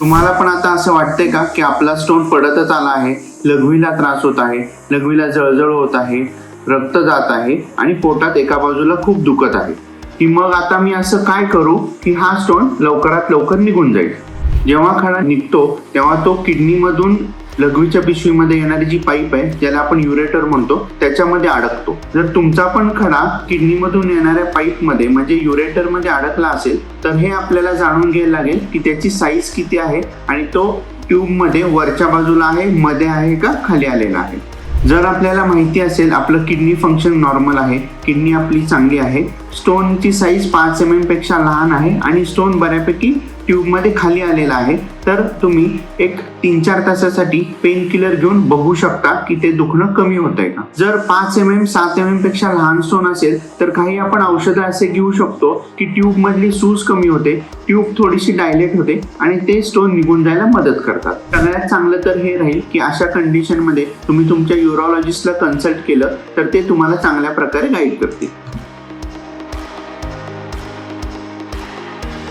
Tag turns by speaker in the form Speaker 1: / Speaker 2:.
Speaker 1: तुम्हाला पण आता असं वाटतंय का की आपला स्टोन पडतच आला आहे लघवीला त्रास होत आहे लघवीला जळजळ होत आहे रक्त जात आहे आणि पोटात एका बाजूला खूप दुखत आहे. की मग आता मी असं काय करू की हा स्टोन लवकरात लवकर निघून जाईल? जेव्हा खडा निघतो तेव्हा तो किडनीमधून लघवीच्या पिशवीमध्ये येणारी जी पाईप आहे ज्याला आपण युरेटर म्हणतो त्याच्यामध्ये अडकतो. जर तुमचा पण खडा किडनीमधून येणाऱ्या पाईपमध्ये म्हणजे युरेटरमध्ये अडकला असेल तर हे आपल्याला जाणून घ्यायला लागेल की त्याची साईज किती आहे आणि तो ट्यूबमध्ये वरच्या बाजूला आहे मध्ये आहे का खाली आलेला आहे. जर आपल्याला माहिती असेल आपलं किडनी फंक्शन नॉर्मल आहे किडनी आपली चांगली आहे स्टोनची साईज पाच एम एमपेक्षा लहान आहे आणि स्टोन बऱ्यापैकी ट्यूबमध्ये खाली आलेला आहे. तर तुम्ही एक तीन चार तासासाठी पेन किलर घेऊन बघू शकता की ते दुखणं कमी होत आहे का. जर पाच एम एम सात एम एमपेक्षा लहान स्टोन असेल तर काही आपण औषधं असे घेऊ शकतो की ट्यूबमधली सूज कमी होते ट्यूब थोडीशी डायलेट होते आणि ते स्टोन निघून जायला मदत करतात. सगळ्यात चांगलं तर हे राहील की अशा कंडिशनमध्ये तुम्ही तुमच्या युरोलॉजिस्टला कन्सल्ट केलं तर ते तुम्हाला चांगल्या प्रकारे गाईड करतील.